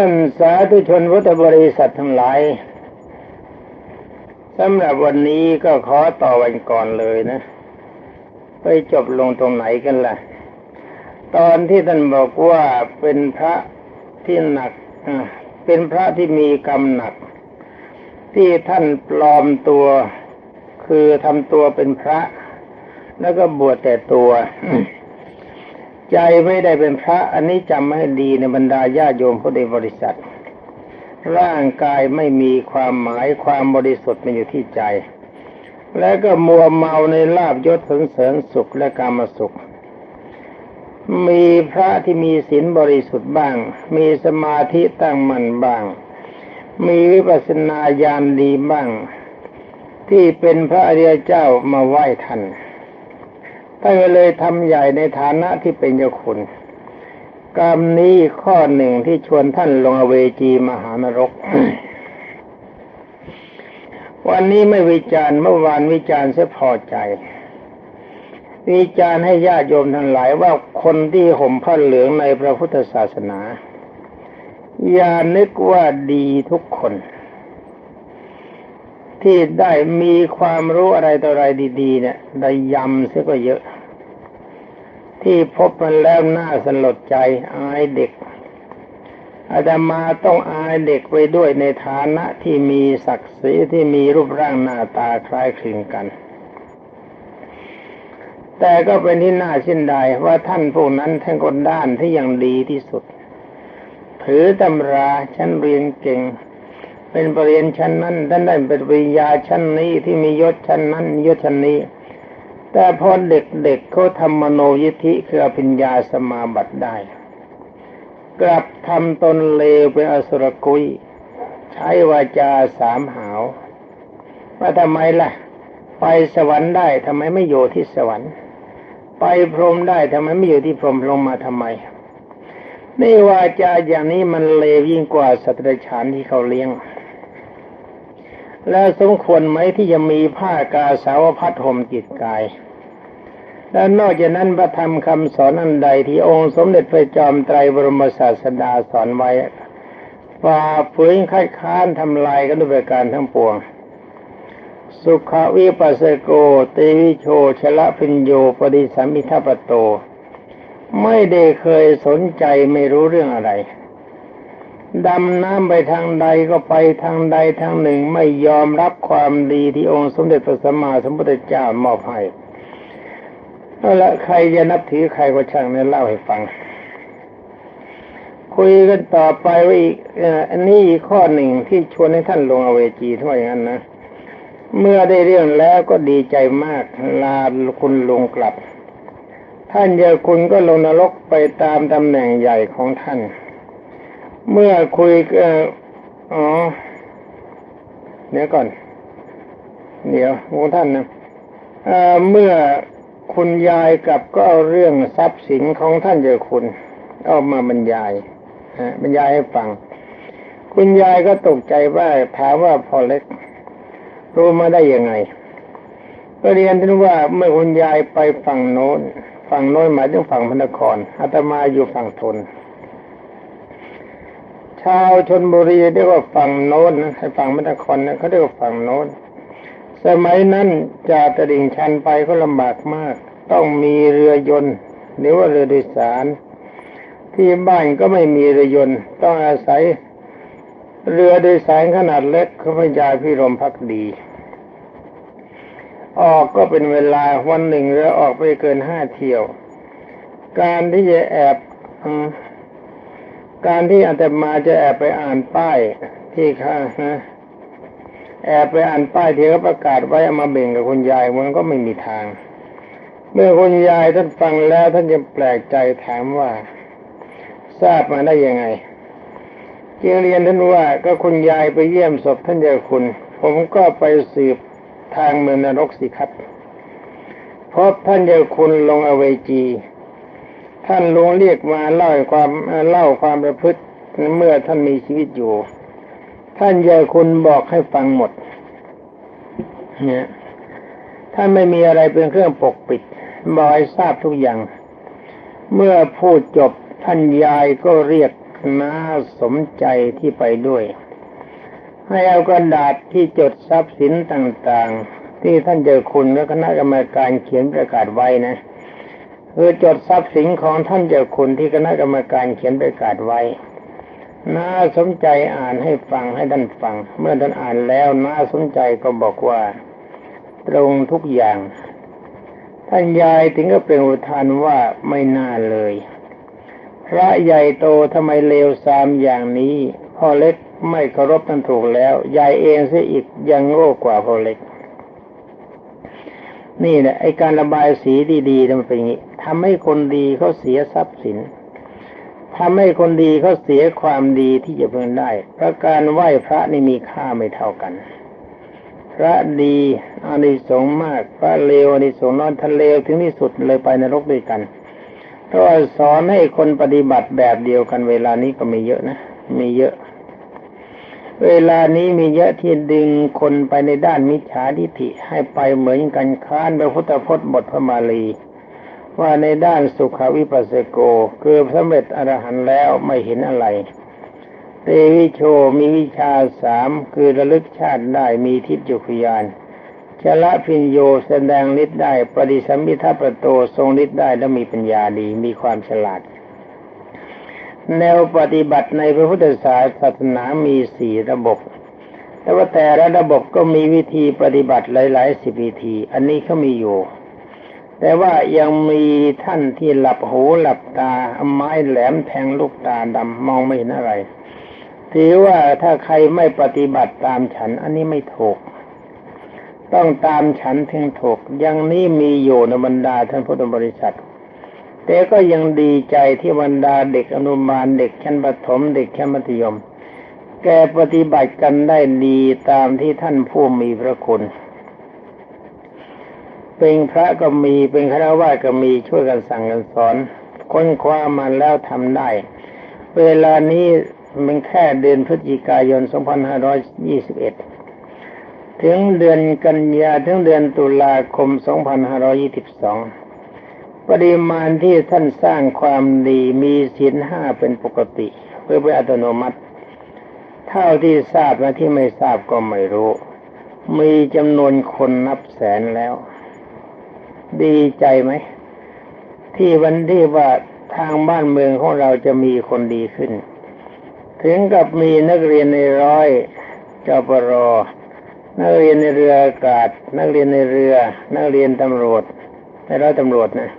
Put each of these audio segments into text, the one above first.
ท่านสาธุชนพุทธบริษัททั้งหลายสำหรับวันนี้ก็ขอต่อวันก่อนเลยนะ ไปจบลงตรงไหนกันล่ะ ตอนที่ท่านบอกว่าเป็นพระที่หนักเป็นพระที่มีกรรมหนัก ที่ท่านปลอมตัว คือทำตัวเป็นพระ แล้วก็บวชแต่ตัว ใจไม่ได้เป็นพระอันนี้จำให้ดีในบรรดาญาโยมผู้ในบริษัท ร่างกายไม่มีความหมายความบริสุทธิ์มันอยู่ที่ใจ และก็มัวเมาในลาบยศถึงเสริญสุขและกามสุข มีพระที่มีศีลบริสุทธิ์บ้าง มีสมาธิตั้งมั่นบ้าง มีวิปัสสนาญาณดีบ้าง ที่เป็นพระอริยเจ้ามาไหว้ท่าน ท่านก็เลยทำใหญ่ในฐานะที่เป็นเจ้าคุณกรรมนี้ข้อหนึ่งที่ชวนท่านลงอเวจีมหานรก วันนี้ไม่วิจารณ์เมื่อวานวิจารณ์เสียพอใจ วิจารณ์ให้ญาติโยมทั้งหลายว่าคนที่ห่มผ้าเหลืองในพระพุทธศาสนา อย่านึกว่าดีทุกคน ที่ได้มีความรู้อะไรต่ออะไรดีๆ เนี่ย ได้ยำเสียก็เยอะ ที่พบมันแล้วน่าสลดใจอายเด็ก อาตมาต้องอายเด็กไปด้วยในฐานะที่มีศักดิ์ศรีที่มีรูปร่างหน้าตาคล้ายคลึงกัน แต่ก็เป็นที่น่าชินดายว่าท่านพวกนั้นท่านก็ด้านที่ยังดีที่สุด ถือตำราชั้นเรียนเก่ง เป็นปรริญญาชั้นนั้นท่านได้เป็นปริญญาชั้นนี้ที่มียศชั้นนั้นยศชั้นนี้ แต่พอเด็กๆเเขาทำมโนยิธิคืออภิญญาสมาบัติได้ กลับทำตนเลวเป็นอสุรกุย ใช้วาจาสามหาวว่าทำไมล่ะ ไปสวรรค์ได้ทำไมไม่อยู่ที่สวรรค์ ไปพรหมได้ทำไมไม่อยู่ที่พรหมลงมาทำไมนี่วาจาอย่างนี้มันเลวยิ่งกว่าสัตว์ราชานที่เขาเลี้ยง แล้วสมควรไหมที่จะมีผ้ากาสาวพัดห่มจิตกาย และนอกจากนั้นพระธรรมคำสอนอันใดที่องค์สมเด็จพระจอมไตรบรมศาสดาสอนไว้ฝ่าฝืนคัดค้านทำลายกันด้วยการทั้งปวง สุขวิปัสสโกเตวิโชชละพิญโยปฏิสัมมิทัปโต ไม่ได้เคยสนใจไม่รู้เรื่องอะไร ดำน้ำไปทางใดก็ไปทางใดทางหนึ่งไม่ยอมรับความดีที่องค์สมเด็จพระสัมมาสัมพุทธเจ้ามอบให้เอาละใครจะนับถือใครก็ช่างเนี่ยเล่าให้ฟัง คุยกันต่อไปว่าอีกอันนี้อีกข้อหนึ่งที่ชวนให้ท่านลงอเวจีถ้าอย่างนั้นนะเมื่อได้เรื่องแล้วก็ดีใจมากลาคุณลงกลับ ท่านเยาคุณก็ลงนรกไปตามตำแหน่งใหญ่ของท่าน เมื่อคุยอ๋อ เดี๋ยวก่อน เดี๋ยวของท่านนะเมื่อคุณยายกลับก็เอาเรื่องทรัพย์สินของท่านเจ้าคุณ เอามาบรรยายบรรยายให้ฟัง คุณยายก็ตกใจว่าถามว่าพอเล็ก รู้มาได้ยังไง ก็เรียนท่านว่าเมื่อคุณยายไปฝั่งโน้นฝั่งโน้นหมายถึงฝั่งพระนครอาตมาอยู่ฝั่งทนาวชนบุรีเรียกว่าฝั่งโน้นนะฝั่งพระนครนะเขาเรียกว่าฝั่งโน้น สมัยนั้นจากตลิ่งชันไปก็ลำบากมาก ต้องมีเรือยนต์หรือว่าเรือโดยสาร ที่บ้านก็ไม่มีเรือยนต์ต้องอาศัยเรือโดยสารขนาดเล็กเขาพยาพิรมพักดี ออกก็เป็นเวลาวันหนึ่งเรือออกไปเกินห้าเที่ยว การที่จะแอบ การที่อาตมาจะแอบไปอ่านป้ายที่ข้างนะแอบไปอ่านป้ายที่เขาประกาศไว้มาเบ่งกับคุณยายมันก็ไม่มีทาง เมื่อคุณยายท่านฟังแล้วท่านจะแปลกใจถามว่า ทราบมาได้ยังไงจึงเรียนท่านว่าก็คุณยายไปเยี่ยมศพท่านเจ้าคุณ ผมก็ไปสืบทางเมืองนรกสิครับพบท่านเจ้าคุณลงอเวจี ท่านลงเรียกมาเล่าความเล่าความประพฤติเมื่อท่านมีชีวิตอยู่ ท่านยายคุณบอกให้ฟังหมด เนี่ยท่านไม่มีอะไรเป็นเครื่องปกปิดบอกให้ทราบทุกอย่าง เมื่อพูดจบท่านยายก็เรียกน่าสมใจที่ไปด้วย ให้เอากระดาษที่จดทรัพย์สินต่างๆ ที่ท่านเจอคุณและคณะกรรมการเขียนประกาศไว้นะ คือจดทรัพย์สินของท่านเจ้าคุณที่คณะกรรมการเขียนประกาศไว้ น่าสนใจอ่านให้ฟังให้ท่านฟัง เมื่อท่านอ่านแล้วน่าสนใจก็บอกว่า ตรงทุกอย่าง ท่านยายถึงก็เป็นอุทานว่าไม่น่าเลย พระใหญ่โตทำไมเลวซามอย่างนี้พ่อเล็กไม่เคารพท่านถูกแล้ว ยายเองเสียอีกยังโง่กว่าพ่อเล็ก นี่แหละไอการระบายสีดีๆมันเป็นอย่างนี้ทำให้คนดีเขาเสียทรัพย์สินทำให้คนดีเขาเสียความดีที่จะเพิ่งได้เพราะการไหว้พระนี่มีค่าไม่เท่ากัน พระดีอานิสงส์มาก พระเลวอานิสงส์น้อยทะเลวถึงที่สุดเลยไปนรกด้วยกันเพราสอนให้คนปฏิบัติแบบเดียวกันเวลานี้ก็มีเยอะนะ มีเยอะ เวลานี้มีเยอะที่ดึงคนไปในด้านมิจฉาทิฏฐิให้ไปเหมือนกันค้านพระพุทธพจน์บทพระมาลี ว่าในด้านสุขวิปัสสโก คือสำเร็จอรหันต์แล้วไม่เห็นอะไรเตวิโชมีวิชาสามคือระลึกชาติได้มีทิพยุคยานชละพิญโยแสดงฤทธิ์ได้ปฏิสัมพิทัปโตทรงฤทธิ์ได้และมีปัญญาดีมีความฉลาด แนวปฏิบัติในพระพุทธศาสนามีสี่ระบบ แต่ว่าแต่ละระบบก็มีวิธีปฏิบัติหลายๆสิบวิธี อันนี้เขามีอยู่ แต่ว่ายังมีท่านที่หลับหูหลับตาอาไม้แหลมแทงลูกตาดำมองไม่เห็นอะไรถือว่าถ้าใครไม่ปฏิบัติตามฉัน อันนี้ไม่ถูก ต้องตามฉันถึงถูกยังนี้มีอยู่ในบรรดาท่านพุทธบริษัท แต่ก็ยังดีใจที่บรรดาเด็กอนุบาลเด็กชั้นประถมเด็กชั้นมัธยม แกปฏิบัติกันได้ดีตามที่ท่านผู้มีพระคุณเป็นพระก็มีเป็นคารวะก็มีช่วยกันสั่งกันสอน ค้นคว้ามาแล้วทำได้ เวลานี้มันแค่เดือนพฤศจิกายน 2521 ถึงเดือนกันยาถึงเดือนตุลาคม 2522 ปริมาณที่ท่านสร้างความดีมีศีลห้าเป็นปกติเพื่อเป็นอัตโนมัติ เท่าที่ทราบและที่ไม่ทราบก็ไม่รู้ มีจำนวนคนนับแสนแล้ว ดีใจไหม ที่วันที่ว่าทางบ้านเมืองของเราจะมีคนดีขึ้น ถึงกับมีนักเรียนในร้อยจปรนักเรียนในเรืออากาศ นักเรียนในเรือ นักเรียนตำรวจในร้อยตำรวจนะ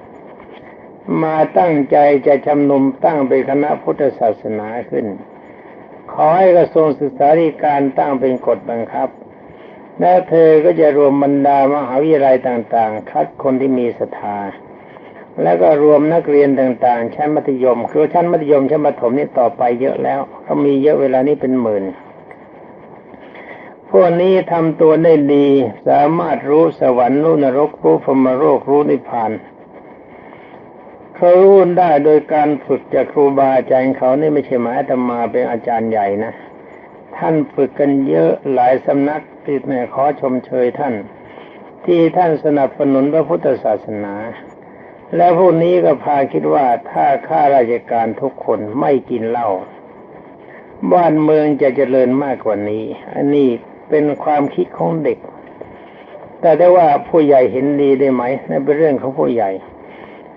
มาตั้งใจจะชำนุมตั้งเป็นคณะพุทธศาสนาขึ้น ขอให้กระทรวงศึกษาธิการตั้งเป็นกฎบังคับ และเธอก็จะรวมบรรดามหาวิทยาลัยต่างๆ คัดคนที่มีศรัทธา แล้วก็รวมนักเรียนต่างๆ ชั้นมัธยม คือชั้นมัธยมชั้นประถมนี่ต่อไปเยอะแล้วเขามีเยอะเวลานี้เป็นหมื่นพวกนี้ทำตัวได้ดี สามารถรู้สวรรค์รู้นรกรู้พรมโลกรู้นิพพาน เขารู้ได้โดยการฝึกจากครูบาอาจารย์เขานี่ไม่ใช่หมายอาตมาเป็นอาจารย์ใหญ่นะ ท่านฝึกกันเยอะหลายสำนักที่แม่ขอชมเชยท่าน ที่ท่านสนับสนุนพระพุทธศาสนา และพวกนี้ก็พาคิดว่าถ้าข้าราชการทุกคนไม่กินเหล้าบ้านเมืองจะเจริญมากกว่านี้ อันนี้เป็นความคิดของเด็ก แต่ได้ว่าผู้ใหญ่เห็นดีได้ไหมนั่นเป็นเรื่องของผู้ใหญ่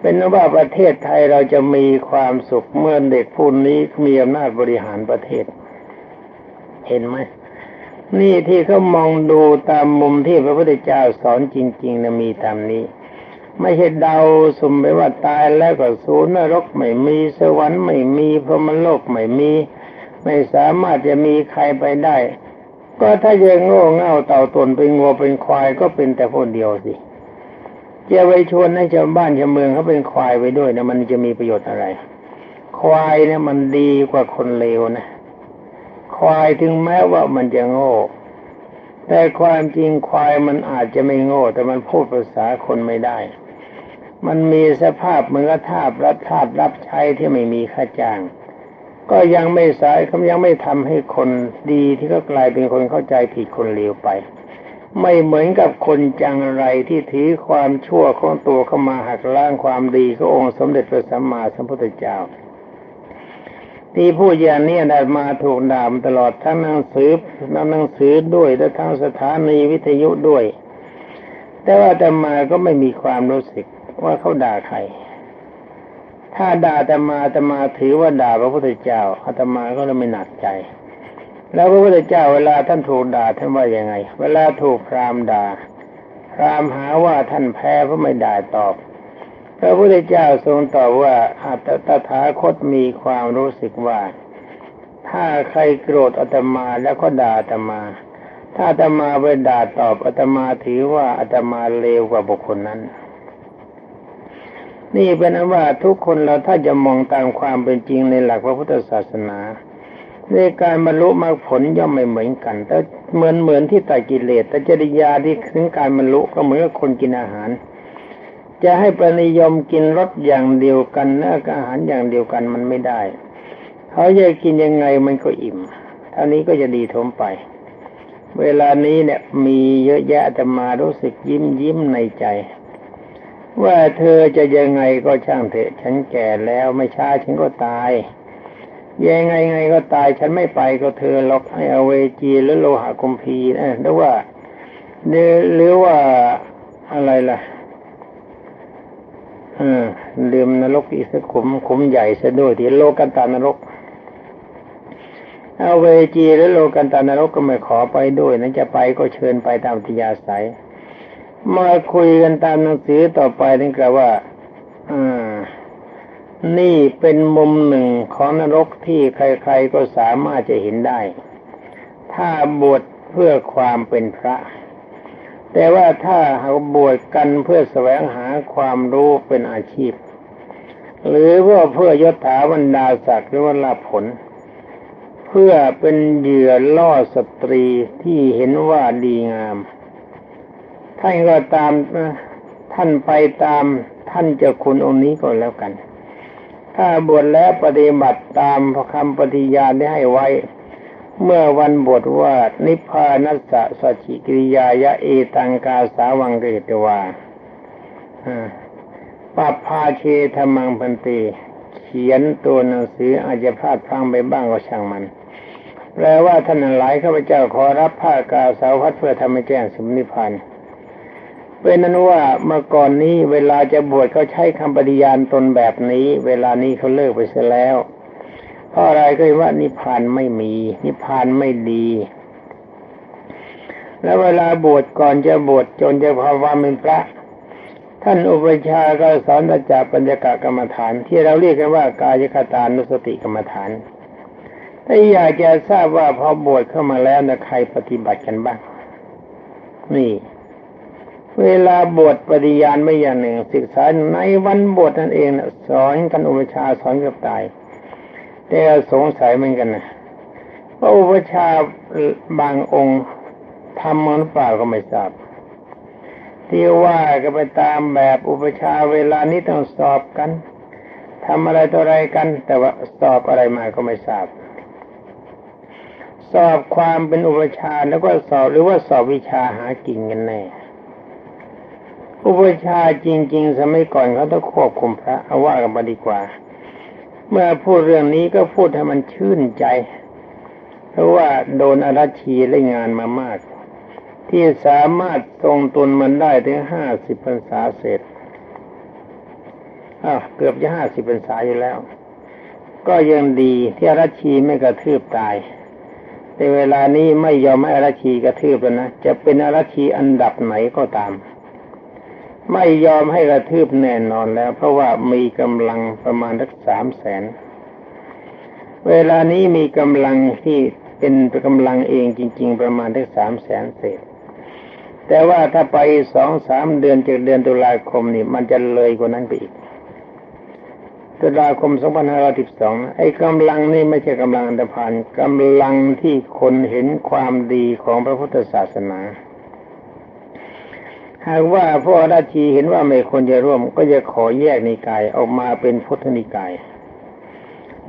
เป็นว่าประเทศไทยเราจะมีความสุขเมื่อเด็กผู้นี้มีอำนาจบริหารประเทศ เห็นไหมนี่ที่เขามองดูตามมุมที่พระพุทธเจ้าสอนจริงๆนะมีตามนี้ ไม่ใช่เดาสมไปว่าตายแล้วก็สูนรกไม่มีสวรรค์ไม่มีพรหมโลกไม่มี ไม่สามารถจะมีใครไปได้ ก็ถ้าจะโง่เง่าเต่าตนเป็นงัวเป็นควายก็เป็นแต่คนเดียวสิ จะไปชวนให้ชาวบ้านชาวเมืองเขาเป็นควายไปด้วยนะมันจะมีประโยชน์อะไร ควายเนี่ยมันดีกว่าคนเลวนะ ควายถึงแม้ว่ามันจะโง่ แต่ความจริงควายมันอาจจะไม่โง่ แต่มันพูดภาษาคนไม่ได้ มันมีสภาพเหมือนกับทาบรับทาบรับใช้ที่ไม่มีค่าจ้าง ก็ยังไม่สายเขายังไม่ทำให้คนดีที่ก็กลายเป็นคนเข้าใจผิดคนเลวไป ไม่เหมือนกับคนจังไรที่ถือความชั่วของตัวเข้ามาหักล้างความดีขององค์สมเด็จพระสัมมาสัมพุทธเจ้า ที่พูดอย่างนี้ได้มาถูกด่ามตลอดทั้งหนังสือหนังสือด้วยและทั้งสถานีวิทยุด้วย แต่ว่าแต่มาก็ไม่มีความรู้สึกว่าเขาด่าใคร ถ้าด่าแต่มาแต่มาถือว่าด่าพระพุทธเจ้าอาตมาก็เลยไม่หนักใจ แล้วพระพุทธเจ้าเวลาท่านถูกด่าท่านว่ายังไง เวลาถูกพรามด่า พรามหาว่าท่านแพ้เพราะไม่ด่าตอบ พระพุทธเจ้าทรงตอบว่าอาตตถาคตมีความรู้สึกว่า ถ้าใครโกรธอาตมาแล้วก็ด่าอาตมา ถ้าอาตมาไปด่าตอบอาตมาถือว่าอาตมาเลวกว่าบุคคลนั้นนี่เป็นว่าทุกคนเราถ้าจะมองตามความเป็นจริงในหลักพระพุทธศาสนา ในการบรรลุมรรคผลย่อมไม่เหมือนกัน แต่เหมือนเหมือนที่ตัดกิเลสแต่จริยาที่ถึงการบรรลุก็เหมือนกับคนกินอาหาร จะให้ประนิยมกินรสอย่างเดียวกันเนื้ออาหารอย่างเดียวกันมันไม่ได้ เขาจะกินยังไงมันก็อิ่มเท่านี้ก็จะดีทมไป เวลานี้เนี่ยมีเยอะแยะจะมารู้สึกยิ้มยิ้มในใจ ว่าเธอจะยังไงก็ช่างเถอะฉันแก่แล้วไม่ช้าฉันก็ตาย ยังไงไงก็ตายฉันไม่ไปก็เธอล็อกให้เอาเวจีหรือโลหะคุมพีนะหรือว่าหรือว่าอะไรล่ะอลืมนรกอีกสักขุมขุมใหญ่ซะด้วยที่โลกันตานรกเอาเวจีหรือโลกันตานรกก็ไม่ขอไปด้วยนะจะไปก็เชิญไปตามทิยาศัยมาคุยกันตามหนังสือต่อไปนี่กล่าวว่า อ่า นี่เป็นมุมหนึ่งของนรกที่ใครๆก็สามารถจะเห็นได้ ถ้าบวชเพื่อความเป็นพระ แต่ว่าถ้าหาบวชกันเพื่อแสวงหาความรู้เป็นอาชีพ หรือว่าเพื่อยศถาบรรดาศักดิ์หรือว่าลาผล เพื่อเป็นเหยื่อล่อสตรีที่เห็นว่าดีงาม ท่านก็ตามท่านไปตามท่านเจ้าคุณองค์นี้ก็แล้วกัน ถ้าบวชแล้วปฏิบัติตามคำปฏิญาณได้ให้ไว้ เมื่อวันบทว่า นิพพานัสสะสัจิกิริยายะเอตังกาสาวังเกตวาปัปพาเชธมังพันตีเขียนตัวหนังสืออาจจะพลาดพลั้งไปบ้างก็ช่างมันแปลว่าท่านหลายข้าพเจ้าขอรับผ้ากาสาวพัดเพื่อทำให้แจ้งสมนิพพาน เป็นนั้นว่าเมื่อก่อนนี้เวลาจะบวชเขาใช้คำปฏิญาณตนแบบนี้ เวลานี้เขาเลิกไปเสียแล้วเพราะอะไรก็ว่านิพพานไม่มี นิพพานไม่ดี แล้วเวลาบวชก่อนจะบวชจนจะภาวะเป็นพระ ท่านอุปชาก็สอนจากปัญญากกรรมฐาน ที่เราเรียกกันว่ากายคตานุสติกรรมฐานถ้าอยากจะทราบว่าพอบวชเข้ามาแล้วนะใครปฏิบัติกันบ้าง นี่ เวลาบวชปฏิญาณไม่อย่างหนึ่ง ศึกษาในวันบวชนั่นเองสอนกันอุปชาสอนกับตาย แต่สงสัยเหมือนกันนะว่าอุปชาบางองค์ทำมันเปล่าก็ไม่ทราบที่ว่าก็ไปตามแบบอุปชาเวลานี้ต้องสอบกันทำอะไรตัวอะไรกัน แต่ว่าสอบอะไรมาก็ไม่ทราบ สอบความเป็นอุปชาแล้วก็สอบหรือว่าสอบวิชาหากินกันแน่ อุปชาจริง ๆ สมัยก่อนเขาต้องควบคุมพระเอาว่ากันมาดีกว่า เมื่อพูดเรื่องนี้ก็พูดให้มันชื่นใจ เพราะว่าโดนอารัชีเล่นงานมามาก ที่สามารถทรงตนมันได้ถึงห้าสิบพรรษาเสร็จอ้าวเกือบจะห้าสิบพรรษาอยู่แล้ว ก็ยังดีที่อารัชีไม่กระทืบตายแต่เวลานี้ไม่ยอมให้อารัชีกระทืบแล้วนะจะเป็นอารัชีอันดับไหนก็ตาม ไม่ยอมให้กระทืบแน่นอนแล้ว เพราะว่ามีกำลังประมาณสักสามแสน เวลานี้มีกำลังที่เป็นกำลังเองจริง ๆ ประมาณทักสามแสนเศษ แต่ว่าถ้าไปสองสามเดือนจากเดือนตุลาคมนี่มันจะเลยกว่านั้นไปอีก ตุลาคมสองพันห้าร้อยสิบสองไอ้กำลังนี่ไม่ใช่กำลังอันดพานกำลังที่คนเห็นความดีของพระพุทธศาสนา หากว่าพระราชีเห็นว่าไม่ควรจะร่วม ก็จะขอแยกนิกายออกมาเป็นพุทธนิกาย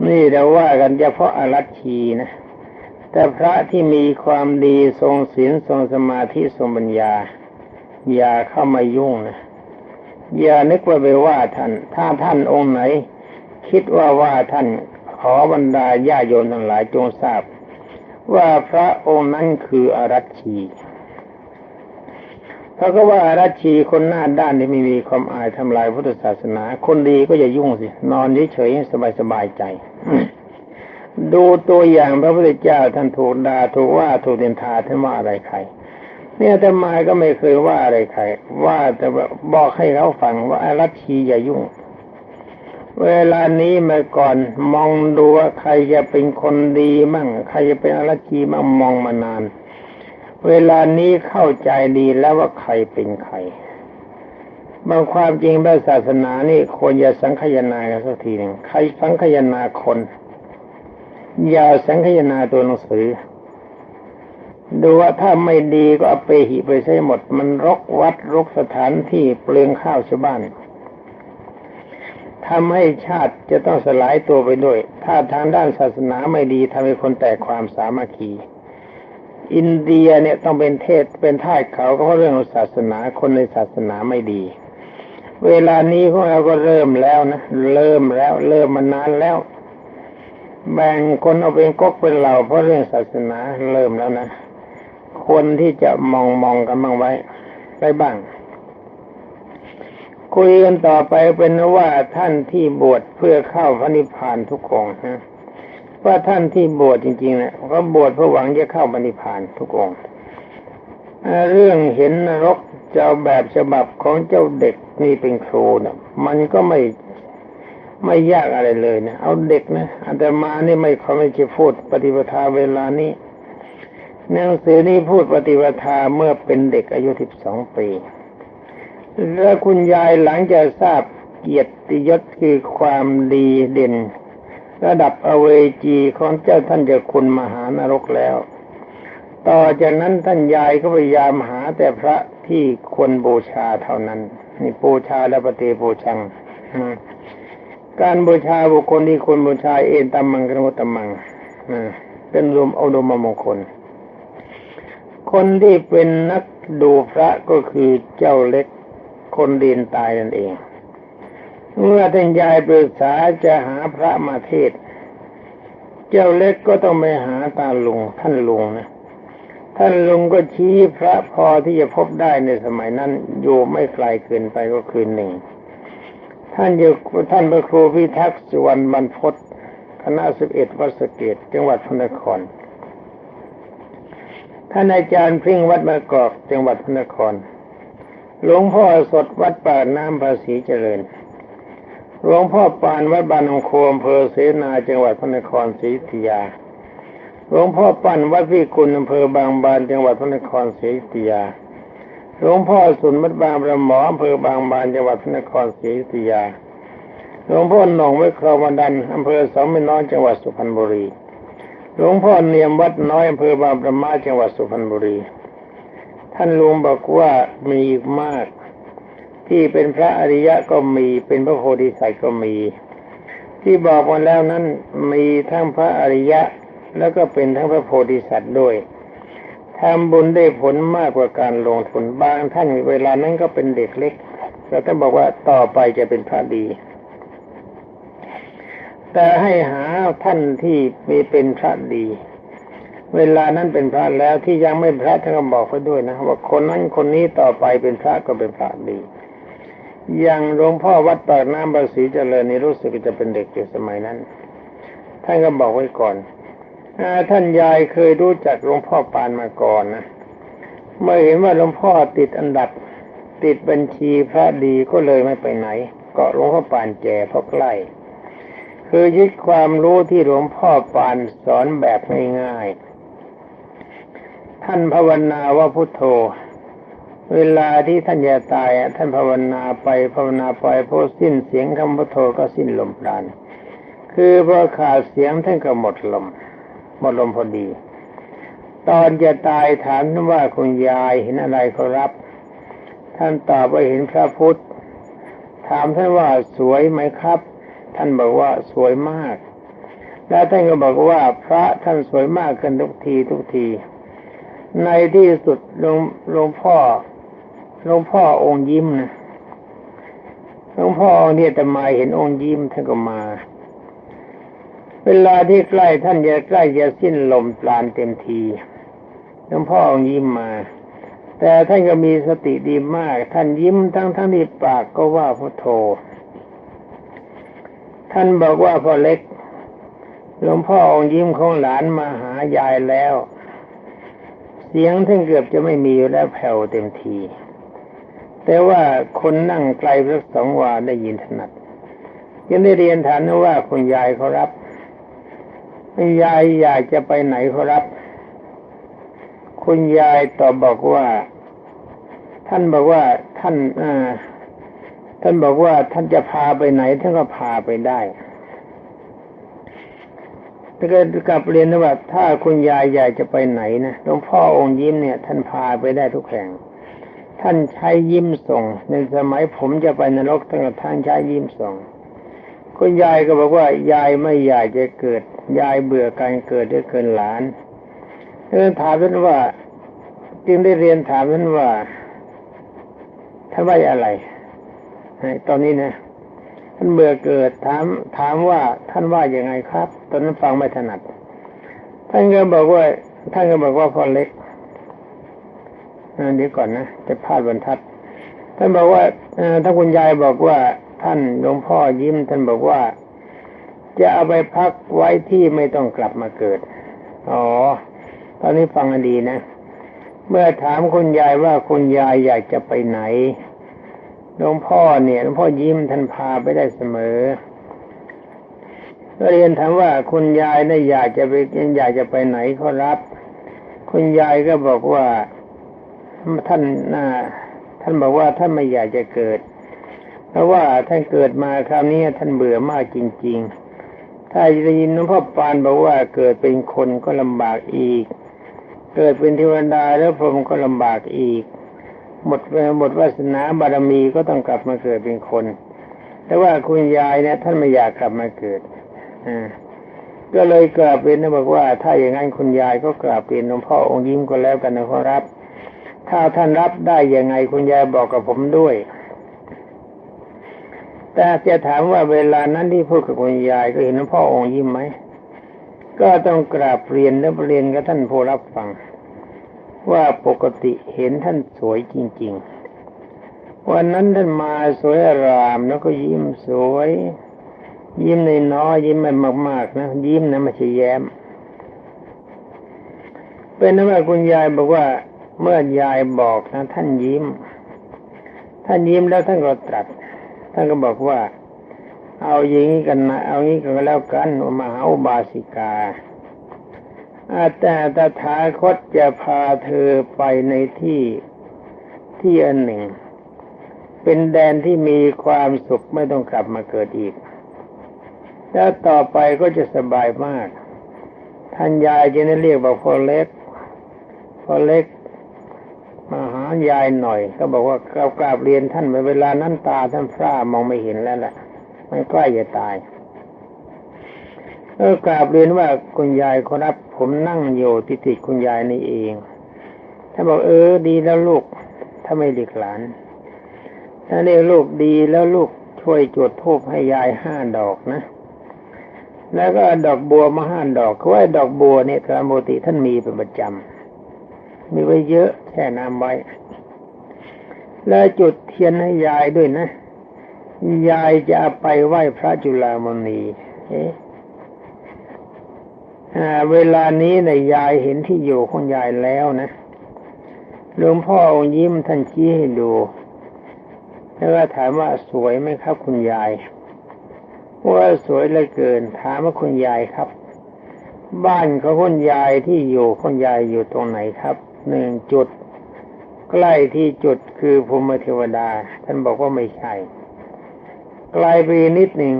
นี่เราว่ากันเฉพาะอรัชีนะ แต่พระที่มีความดีทรงศีลทรงสมาธิทรงปัญญา อย่าเข้ามายุ่งนะอย่านึกว่าไปว่าท่าน ถ้าท่านองค์ไหน คิดว่าว่าท่านขอบรรดาญาโยนทั้งหลายจงทราบ ว่าพระองค์นั้นคืออรัชชี เขาก็ว่ารัชชีคนหน้าด้านที่ไม่มีความอายทำลายพุทธศาสนา คนดีก็อย่ายุ่งสิ นอนเฉยๆสบายสบายใจ ดูตัวอย่างพระพุทธเจ้าท่านถูกด่าถูกว่าถูกเดินทาท่านว่าอะไรใคร เนี่ยแต่มาก็ไม่เคยว่าอะไรใคร ว่าแต่บอกให้เขาฟังว่ารัชชีอย่ายุ่ง เวลานี้มาก่อนมองดูว่าใครจะเป็นคนดีมั่ง ใครจะเป็นอรัชชีมั่งมองมานาน เวลานี้เข้าใจดีแล้วว่าใครเป็นใครบางความจริงพระศาสนานี่ควรจะสังคายนากันสักทีหนึ่งใครสังคายนาคน อย่าสังคายนาตัวหนังสือ ดูว่าถ้าไม่ดีก็เอาไปหิไปใช้หมด มันรกวัดรกสถานที่เปลืองข้าวชาวบ้านทำให้ชาติจะต้องสลายตัวไปด้วย ถ้าทางด้านศาสนาไม่ดีทำให้คนแตกความสามัคคี อินเดียเนี่ยต้องเป็นเทศเป็นท่าเขาเพราะเรื่องศาสนาคนในศาสนาไม่ดี เวลานี้พวกเราก็เริ่มแล้วนะเริ่มแล้ว เริ่มมานานแล้ว แบ่งคนเอาเป็นก๊กเป็นเหล่าเพราะเรื่องศาสนาเริ่มแล้วนะควรที่จะมองมองกันบ้างไว้ได้บ้างคุยกันต่อไปเป็นว่าท่านที่บวชเพื่อเข้าพระนิพพานทุกองนะ ว่าท่านที่บวชจริงๆนะก็บวชเพื่อหวังจะเข้าพระนิพานทุกองเรื่องเห็นนรกเจ้าแบบฉบับของเจ้าเด็กนี่เป็นครูนะมันก็ไม่ไม่ยากอะไรเลยนะเอาเด็กนะอาตมานี่ไม่เขาไม่จะพูดปฏิปทาเวลานี้หนังสือนี้พูดปฏิปทาเมื่อเป็นเด็กอายุสิบสองปี แล้วคุณยายหลังจากทราบเกียรติยศคือความดีเด่น ระดับอเวจีของเจ้าท่านเจะคุณมหานรกแล้ว ต่อจากนั้นท่านยายก็พยายามหาแต่พระที่ควรบูชาเท่านั้น นี่บูชาและปฏิบูชังการบูชาบุคคลที่ควรบูชาเอนตัมมังกรมุตตัมมังเป็นรวมเอาดมมงคล คนที่เป็นนักดูพระก็คือเจ้าเล็กคนดินตายนั่นเอง เมื่อท่านยายปรึกษาจะหาพระมาเทศ เจ้าเล็กก็ต้องไปหาตาลุงท่านลุงนะท่านลุงก็ชี้พระพอที่จะพบได้ในสมัยนั้นอยู่ไม่ไกลเกินไปก็คือหนึ่ง ท่านอยู่ท่านพระครูพิทักษ์สุวรรณบรรพตคณะสิบเอ็ดวัดสเกตจังหวัดพระนคร ท่านอาจารย์พิงวัดมะกอกจังหวัดพระนคร หลวงพ่อสดวัดป่าน้ำภาษีเจริญ หลวงพ่อปานวัดบานองโคอำเภอเสนาจังหวัดพระนครศรีอยุธยาหลวงพ่อปั้นวัดพิกุลอำเภอบางบานจังหวัดพระนครศรีอยุธยาหลวงพ่อสุนวัดบางประหมออำเภอบางบานจังหวัดพระนครศรีอยุธยาหลวงพ่อหนองไว้ครองวันดันอำเภอสองแม่น้อยจังหวัดสุพรรณบุรีหลวงพ่อเนียมวัดน้อยอำเภอบางประมาจังหวัดสุพรรณบุรี ท่านลุงบอกว่ามีมาก ที่เป็นพระอริยะก็มี เป็นพระโพธิสัตว์ก็มี ที่บอกมาแล้วนั้นมีทั้งพระอริยะ แล้วก็เป็นทั้งพระโพธิสัตว์ด้วยทำบุญได้ผลมากกว่าการลงทุนบางท่านเวลานั้นก็เป็นเด็กเล็กแต่ท่านบอกว่าต่อไปจะเป็นพระดี แต่ให้หาท่านที่มีเป็นพระดี เวลานั้นเป็นพระแล้วที่ยังไม่พระท่านก็บอกไว้ด้วยนะว่าคนนั้นคนนี้ต่อไปเป็นพระก็เป็นพระดี อย่างหลวงพ่อวัดปากน้ำบาสีเจริญนี่รู้สึกจะเป็นเด็กอยู่สมัยนั้น ท่านก็บอกไว้ก่อนอท่านยายเคยรู้จักหลวงพ่อปานมาก่อนนะเมื่อเห็นว่าหลวงพ่อติดอันดับ ติดบัญชีพระดีก็เลยไม่ไปไหน ก็หลวงพ่อปานแก่เพราะใกล้คือยึดความรู้ที่หลวงพ่อปานสอนแบบง่ายๆท่านภาวนาว่าพุทโธ เวลาที่ท่านจะตายท่านภาวนาไปภาวนาไปพอสิ้นเสียงคำพุทโธก็สิ้นลมปราณคือพอขาดเสียงท่านก็หมดลม หมดลมพอดี ตอนจะตายถามท่านว่าคุณยายเห็นอะไรเขารับ ท่านตอบว่าเห็นพระพุทธ ถามท่านว่าสวยไหมครับ ท่านบอกว่าสวยมาก แล้วท่านก็บอกว่าพระท่านสวยมากขึ้นทุกทีทุกที ในที่สุดหลวงหลวงพ่อ หลวงพ่อองค์ยิ้มนะหลวงพ่อเนี่ยแต่มาเห็นองค์ยิ้มท่านก็มา เวลาที่ใกล้ท่านจะใกล้จะสิ้นลมปราณเต็มทีหลวงพ่อองค์ยิ้มมา แต่ท่านก็มีสติดีมาก ท่านยิ้มทั้งทั้งที่ปากก็ว่าพุทโธ ท่านบอกว่าพ่อเล็กหลวงพ่อองค์ยิ้มของหลานมาหายายแล้ว เสียงท่านเกือบจะไม่มีแล้วแผ่วเต็มที แต่ว่าคนนั่งไกลสักสองวาได้ยินถนัดยังได้เรียนถามว่าคุณยายเขารับยายอยากจะไปไหนเขารับ คุณยายตอบบอกว่า ท่านบอกว่าท่านอ่าท่านบอกว่าท่านจะพาไปไหนท่านก็พาไปได้แต่ก็กลับเรียนนะว่า ถ้าคุณยายอยากจะไปไหนนะหลวงพ่อองค์ยิ้มเนี่ย ท่านพาไปได้ทุกแห่ง ท่านใช้ยิ้มส่ง ในสมัยผมจะไปนรกท่านก็ท่านใช้ยิ้มส่งคุณยายก็บอกว่ายายไม่อยากจะเกิด ยายเบื่อการเกิดด้วยเกินหลานเออถามท่านว่า จึงได้เรียนถามท่านว่าท่านว่าอะไรตอนนี้นะท่านเบื่อเกิดถามถามว่าท่านว่าอย่างไงครับ ตอนนั้นฟังไม่ถนัดท่านก็บอกว่าท่านก็บอกว่าพอเล็ก เดี๋ยวก่อนนะจะพลาดบรรทัด ท่านบอกว่าถ้าคุณยายบอกว่าท่านหลวงพ่อยิ้ม ท่านบอกว่า จะเอาไปพักไว้ที่ไม่ต้องกลับมาเกิด อ๋อ ตอนนี้ฟังดีนะ เมื่อถามคุณยายว่าคุณยายอยากจะไปไหนหลวงพ่อเนี่ยหลวงพ่อยิ้มท่านพาไปได้เสมอเรียนถามว่าคุณยายได้อยากจะไปอยากจะไปไหนเขารับ คุณยายก็บอกว่า ท่านน่าท่านบอกว่าท่านไม่อยากจะเกิด เพราะว่าท่านเกิดมาคราวนี้ท่านเบื่อมากจริง ๆ ถ้าได้ยินหลวงพ่อปานบอกว่าเกิดเป็นคนก็ลำบากอีก เกิดเป็นเทวดาแล้วพรหมก็ลำบากอีก หมดหมดวาสนาบารมีก็ต้องกลับมาเกิดเป็นคน แต่ว่าคุณยายเนี่ยท่านไม่อยากกลับมาเกิดอ่าก็เลยกราบเรียนนะบอกว่า ถ้าอย่างนั้นคุณยายก็กราบเรียนหลวงพ่อองค์ยิ้มก็แล้วกันนะครับ ถ้าท่านรับได้ยังไงคุณยายบอกกับผมด้วย แต่จะถามว่าเวลานั้นที่พูดกับคุณยายก็เห็นพ่อองค์ยิ้มไหม ก็ต้องกราบเรียนและเรียนกับท่านผู้รับฟัง ว่าปกติเห็นท่านสวยจริง ๆ วันนั้นท่านมาสวยรามแล้วก็ยิ้มสวย ยิ้มในน้อยยิ้มไม่มากๆนะยิ้มนะไม่ใช่แย้ม เป็นนั้นว่าคุณยายบอกว่า เมื่อยายบอกนะท่านยิ้ม ท่านยิ้มแล้วท่านก็ตรัส ท่านก็บอกว่า เอาอย่างนี้กันนะเอางี้กันแล้วกันมหาอุบาสิกาอาแต่ตถาคตจะพาเธอไปในที่ที่อันหนึ่ง เป็นแดนที่มีความสุขไม่ต้องกลับมาเกิดอีก แล้วต่อไปก็จะสบายมากท่านยายจะได้เรียกว่าพ่อเล็กพ่อเล็ก มาหายายหน่อย ก็บอกว่าเรากราบเรียนท่านเวลานั้นตาท่านพร่ามองไม่เห็นแล้วแหละมันใกล้จะตายเออกราบเรียนว่าคุณยายครับ ผมนั่งอยู่ติดติดคุณยายนี่เองท่านบอกเออดีแล้วลูก ถ้าไม่เด็กหลานถ้าเรียกลูกดีแล้วลูกช่วยจุดทูบให้ยายห้าดอกนะ แล้วก็ดอกบัวมาห้าดอกเขาะว่าดอกบัวเนี่ยตามปกติท่านมีเป็นประจำ มีไว้เยอะแช่น้ำไว้ แล้วจุดเทียนให้ยายด้วยนะ ยายจะไปไหว้พระจุลามณีเอ๊ะเวลานี้ในยายเห็นที่อยู่ของยายแล้วนะหลวงพ่อองยิ้มท่านชี้ให้ดู แล้วก็ถามว่าสวยไหมครับคุณยายว่าสวยเหลือเกิน ถามว่าคุณยายครับ บ้านของคุณยายที่อยู่คุณยายอยู่ตรงไหนครับ หนึ่งจุด ใกล้ที่จุดคือภูมิเทวดา ท่านบอกว่าไม่ใช่ไกลไปนิดหนึ่ง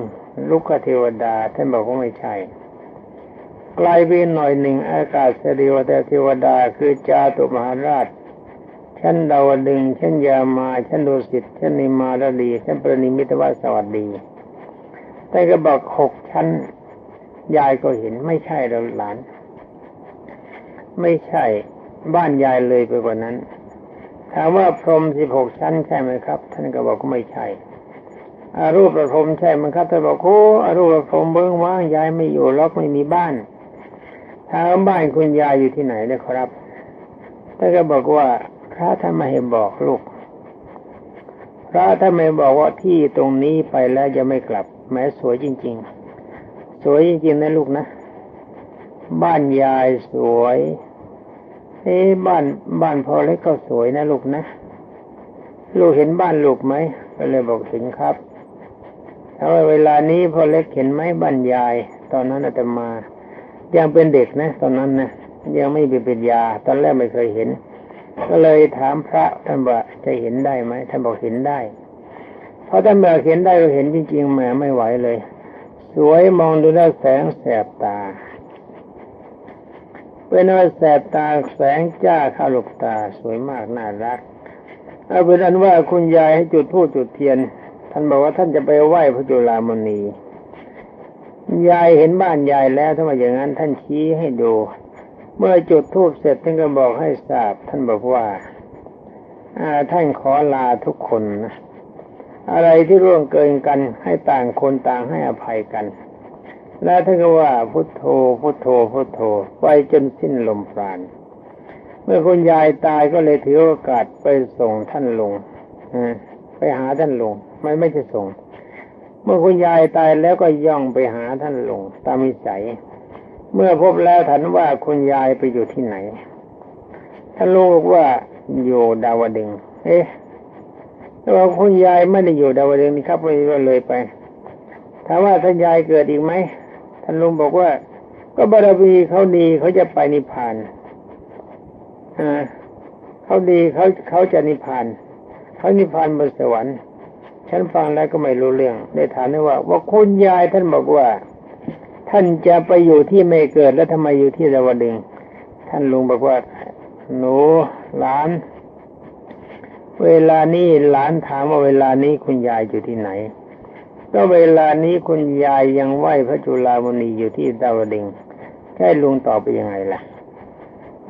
ลุกเทวดา ท่านบอกว่าไม่ใช่ไกลไปหน่อยหนึ่งอากาศเดียวแต่เทวดาคือจาตุมหาราชชั้นดาวดึงชั้นยามาชั้นดุสิตชั้นนิมาระดีชั้นปรนิมิตวสวัสดีแต่ก็บอกหกชั้น ยายก็เห็นไม่ใช่เราหลาน ไม่ใช่ บ้านยายเลยไปกว่านั้นถามว่าพรมสิบหกชั้นใช่ไหมครับ ท่านก็บอกก็ไม่ใช่อารูปประพรมใช่มันครับท่านบอกโอ้อารูปประพรมเบิ้งว่างยายไม่อยู่ล็อกไม่มีบ้านถามบ้านคุณยายอยู่ที่ไหนนี่ยครับท่านก็บอกว่าพระท่านไม่ให้บอกลูก พระท่านไม่บอกว่าที่ตรงนี้ไปแล้วจะไม่กลับ แม้สวยจริง ๆ สวยจริงๆนะลูกนะ บ้านยายสวย เอ้บ้านบ้านพอเล็กก็สวยนะลูกนะ ลูกเห็นบ้านลูกไหมก็เลยบอกถึงครับถ้าว่าเวลานี้พอเล็กเห็นไหมบ้านยาย ตอนนั้นอาตมา ยังเป็นเด็กนะ ตอนนั้นนะยังไม่เป็นปัญญา ตอนแรกไม่เคยเห็น ก็เลยถามพระท่านว่าจะเห็นได้ไหมท่านบอกเห็นได้เพราะท่านบอกเห็นได้ก็เห็นจริงๆแหมไม่ไหวเลย สวยมองดูแล้แสงแสบตา เป็นว่าแสบตาแสงจ้าเข้าลูกตาสวยมากน่ารัก เอาเป็นอันว่าคุณยายให้จุดพูดจุดเทียน ท่านบอกว่าท่านจะไปไหว้พระจุลามณี ยายเห็นบ้านยายแล้วถ้ามอย่างนั้น ท่านชี้ให้ดู เมื่อจุดทูบเสร็จท่านก็บอกให้ทราบ ท่านบอกว่าท่านขอลาทุกคนนะอะไรที่ร่วงเกินกันให้ต่างคนต่างให้อภัยกัน แล้วท่านก็ว่าพุทโธพุทโธพุทโธไปจนสิ้นลมปราณเมื่อคุณยายตายก็เลยถือโอกาสไปส่งท่านลงไปหาท่านลงไม่ไม่จะส่ง เมื่อคุณยายตายแล้วก็ย่องไปหาท่านลงตามมิสัย เมื่อพบแล้วถามว่าคุณยายไปอยู่ที่ไหน ท่านรู้ว่าอยู่ดาวดึง เอ๊ะแต่ว่าคุณยายไม่ได้อยู่ดาวดึงนี่ครับเลยเลยไปถามว่าท่านยายเกิดอีกไหม ท่านลุงบอกว่า ก็บารมีเขาดีเขาจะไปนิพพานอ่าเขาดีเขาเขาจะนิพพานเขานิพพานบนสวรรค์ฉันฟังแล้วก็ไม่รู้เรื่องได้ถามได้ว่า ว่าคุณยายท่านบอกว่า ท่านจะไปอยู่ที่ไม่เกิดแล้วทำไมอยู่ที่ดาวดึงท่านลุงบอกว่า หนูหลาน เวลานี้หลานถามว่าเวลานี้คุณยายอยู่ที่ไหน ก็เวลานี้คุณยายยังไหวพระจุลามณีอยู่ที่ดาวดึงใช่ลุงตอบไปยังไงล่ะ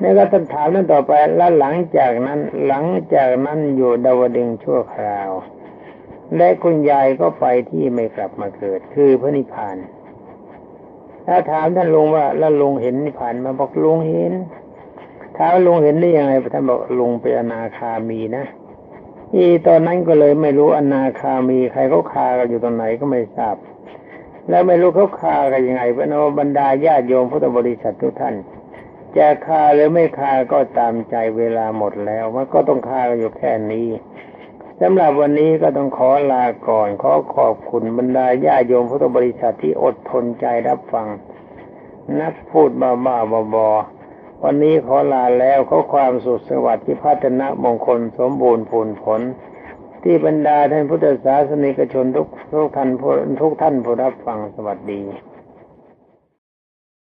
นี่ก็ต้องถามนั่นต่อไปแล้วหลังจากนั้นหลังจากนั้นอยู่ดาวดึงชั่วคราว และคุณยายก็ไปที่ไม่กลับมาเกิด คือพระนิพพานถ้าถามท่านลุงว่าแล้วลุงเห็นนิพพานมาบอกลุงเห็นถามลุงเห็นได้ยังไงท่านบอกลุงเป็นอนาคามีนะ ที่ตอนนั้นก็เลยไม่รู้อนาคามีใครเขาคากันอยู่ตรงไหนก็ไม่ทราบ แล้วไม่รู้เขาคากันยังไงเพราะบรรดาญาติโยมพุทธบริษัททุกท่านจะคาหรือไม่คาก็ตามใจเวลาหมดแล้วมันก็ต้องคากันอยู่แค่นี้สำหรับวันนี้ก็ต้องขอลาก่อนขอขอบคุณบรรดาญาโยมพุทธบริษัทที่อดทนใจรับฟัง นักพูดบ้าบ้าบอบอ วันนี้ขอลาแล้วขอความสุขสวัสดิ์ที่พัฒนามงคลสมบูรณ์ผลผล ที่บรรดาท่านพุทธศาสนิกชนทุกทุกท่านทุกท่านผู้รับฟังสวัสดี